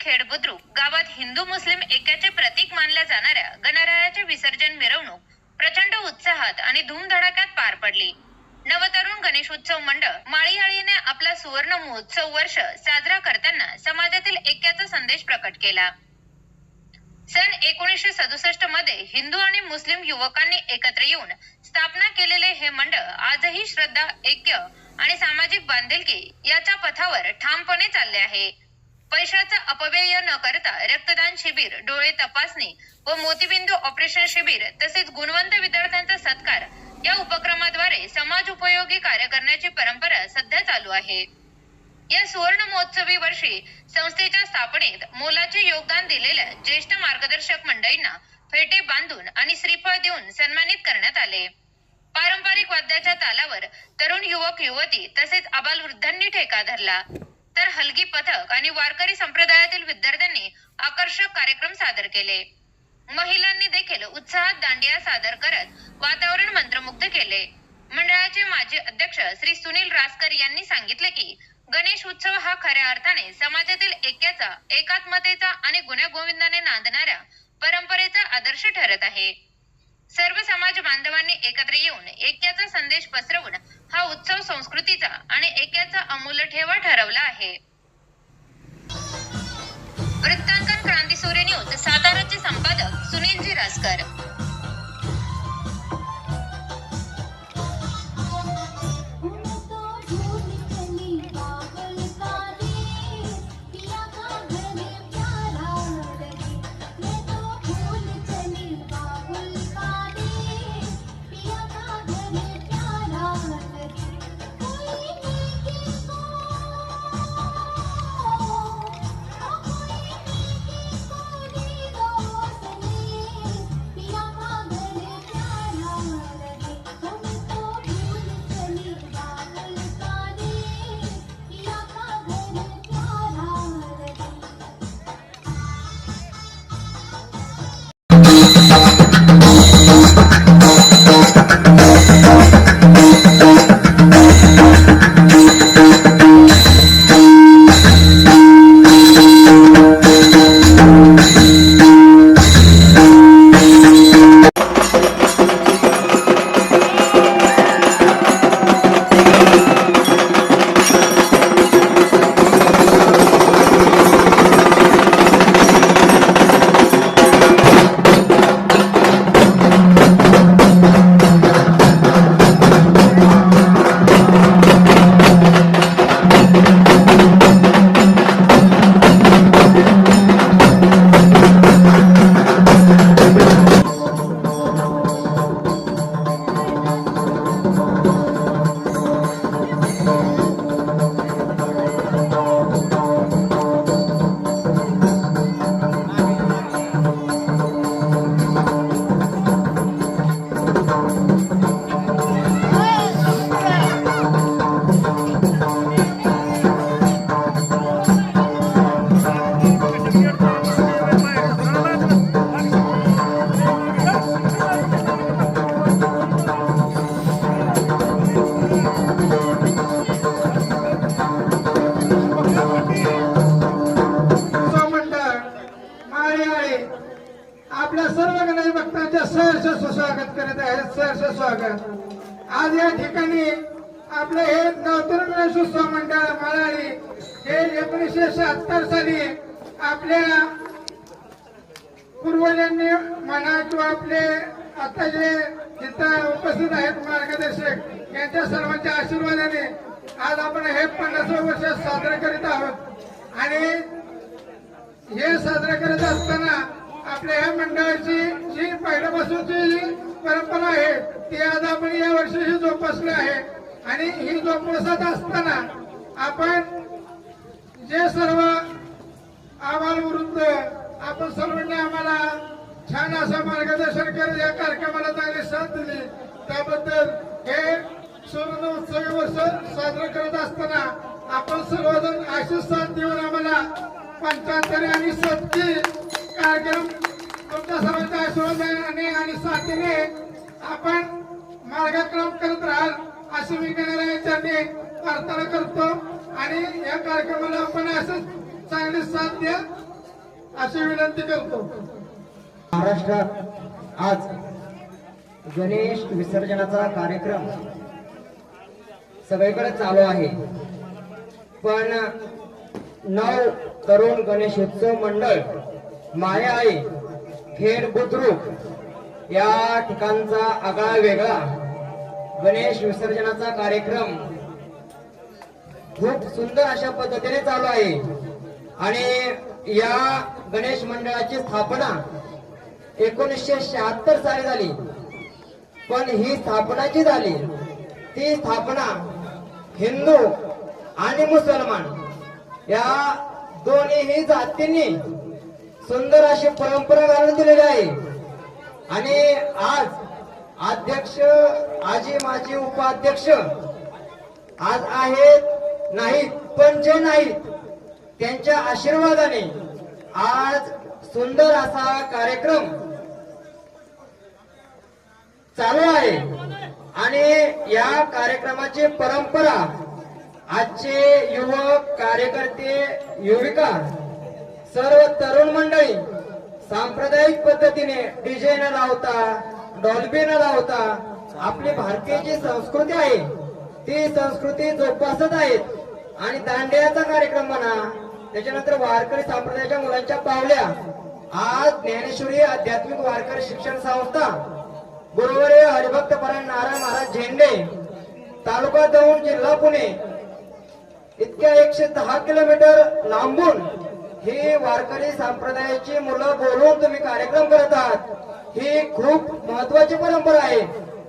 खेड बुद्रुक गावात हिंदू मुस्लिम ऐक्याचे प्रतीक मानल्या जाणाऱ्या गणरायाचे विसर्जन मिरवणूक प्रचंड उत्साहात आणि धूमधडाक्यात पार पडली. नवतरुण गणेशोत्सव मंडळ माळीयाळीने आपला सुवर्ण महोत्सव वर्ष साजरा करताना समाजातील ऐक्याचा संदेश प्रकट केला. सन एकोणीसशे सदुसष्टमध्ये हिंदू आणि मुस्लिम युवकांनी एकत्र येऊन स्थापना केलेले हे मंडळ आजही श्रद्धा ऐक्य आणि सामाजिक बांधिलकी याच्या पथावर ठामपणे चालले आहे. पैशाचा अपव्यय न करता रक्तदान शिबिर डोळे तपासणी व मोतीबिंदू ऑपरेशन शिबिर तसेच गुणवंत विद्यार्थ्यांचा सत्कार या उपक्रमाद्वारे समाज उपयोगी कार्य करण्याची परंपरा सध्या चालू आहे. या सुवर्ण महोत्सवी वर्षी संस्थेच्या स्थापनेत मोलाचे योगदान दिलेल्या ज्येष्ठ मार्गदर्शक मंडळींना फेटे बांधून आणि श्रीफळ देऊन सन्मानित करण्यात आले. पारंपरिक वाद्याच्या तालावर तरुण युवक युवती तसेच आबालवृद्धांनी ठेका धरला. तर हलगी पथक आणि वारकरी संप्रदायातील विद्यार्थ्यांनी आकर्षक कार्यक्रम सादर केले. महिलांनी देखील उत्साहात दांडिया सादर करत वातावरण मंत्रमुग्ध केले. मंडळाचे माजी अध्यक्ष श्री सुनील रासकर यांनी सांगितले की गणेश उत्सव हा खऱ्या अर्थाने समाजातील ऐक्याचा एकात्मतेचा आणि गुण्यागोविंदाने नांदणाऱ्या परंपरेचा आदर्श ठरत आहे. सर्व समाज बांधवांनी एकत्र येऊन ऐक्याचा संदेश पसरवून हा आणि ऐक्याचा अमूल्य ठेवा ठरवला आहे. वृत्तांकन क्रांती सूर्य न्यूज साताराचे संपादक सुनीलजी रासकर सहर्ष स्वागत आज या ठिकाणी आपलं हे नवतरुण गणेशोत्सव मंडळ माळाळी हे एकोणीसशे शहात्तर साली आपल्या पूर्वजांनी म्हणा किंवा आपले आता जे इथं उपस्थित आहेत मार्गदर्शक यांच्या सर्वांच्या आशीर्वादाने आज आपण हे पन्नासवं वर्ष साजरे करीत आहोत. आणि हे साजरे करत असताना आपल्या ह्या मंडळाची जी पहिल्यापासूनची जी परंपरा आहे. ती आज आपण या वर्षाशी जोपासली आहे. आणि ही जोपासत असताना आपण जे सर्व आम्हाला वृद्ध आपण सर्वांनी आम्हाला छान असं मार्गदर्शन करत या कार्यक्रमाला चांगली साथ दिली. त्याबद्दल हे सुवर्ण उत्सवी वर्ष साजरं करत असताना आपण सर्वजण आशीष साथ देऊन आम्हाला पंचाहत्तरी आणि सत्ती कार्यक्रम तुमच्या सर्वांच्या आशीर्वादाने आणि साथीने आपण मार्गक्रम करत राहाल अशी मी गणरायाच्यांनी प्रार्थना करतो. आणि या कार्यक्रमाला आपण असंच चांगली साथ द्या अशी विनंती करतो. महाराष्ट्रात आज गणेश विसर्जनाचा कार्यक्रम सगळीकडे चालू आहे. पण नऊ तरुण गणेशोत्सव मंडळ माया आई खेड बुद्रुक या ठिकाणचा आगळा वेगळा गणेश विसर्जनाचा कार्यक्रम खूप सुंदर अशा पद्धतीने चालू आहे. आणि या गणेश मंडळाची स्थापना एकोणीसशे शहात्तर साली झाली. पण ही स्थापना जी झाली ती स्थापना हिंदू आणि मुसलमान या दोन्हीही जातींनी सुंदर अशी परंपरा घालून दिलेली आहे. आणि आज अध्यक्ष आजी माजी उपाध्यक्ष आज आहेत नाहीत पण जे नाहीत त्यांच्या आशीर्वादाने आज सुंदर असा कार्यक्रम चालू आहे. आणि या कार्यक्रमाची परंपरा आजचे युवक कार्यकर्ते युविका सर्व तरुण मंडळी सांप्रदायिक पद्धतीने डीजे न लावता डॉल्बी न लावता आपली भारतीय जी संस्कृती आहे ती संस्कृती जोपासत आहेत. आणि दांडियाचा कार्यक्रम म्हणा त्याच्यानंतर वारकरी संप्रदायाच्या मुलांच्या पावल्या आज ज्ञानेश्वरी आध्यात्मिक वारकरी शिक्षण संस्था गुरुवारी हरिभक्त परायण नारायण महाराज झेंडे तालुका दौंड जिल्हा पुणे इतक्या एकशे दहा किलोमीटर लांबून ही वारकरी संप्रदायाची मुलं बोलून तुम्ही कार्यक्रम करत आहात. ही खूप महत्वाची परंपरा आहे.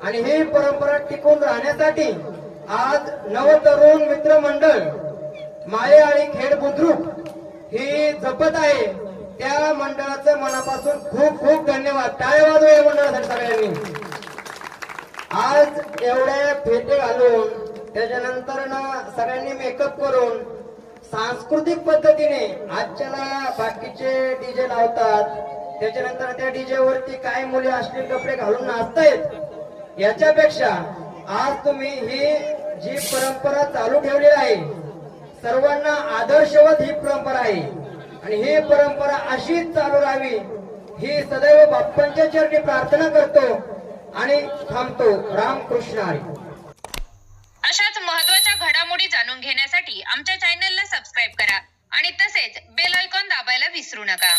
आणि ही परंपरा टिकून राहण्यासाठी आज नवतरुण मित्र मंडळ माये आणि खेड बुद्रुक ही जपत आहे. त्या मंडळाचं मनापासून खूप खूप धन्यवाद. काय वाजवा या मंडळासाठी सगळ्यांनी. आज एवढे फेटे घालून त्याच्यानंतर ना सगळ्यांनी मेकअप करून सांस्कृतिक पद्धतीने आजच्याला बाकीचे डीजे लावतात. त्याच्यानंतर त्या डीजे वरती काय मुले अश्लील कपडे घालून नाचतायत याच्यापेक्षा आज तुम्ही ही जी परंपरा चालू ठेवलेली आहे सर्वांना आदर्शवत ही परंपरा आहे. आणि ही परंपरा अशीच चालू राहावी ही सदैव बाप्पांच्या चरणी प्रार्थना करतो आणि थांबतो. रामकृष्ण हरी. अशाच महत्त्वाच्या घडामोडी जाणून घेण्यासाठी आमच्या चॅनलला सबस्क्राईब करा आणि तसेच बेल आयकॉन दाबायला विसरू नका.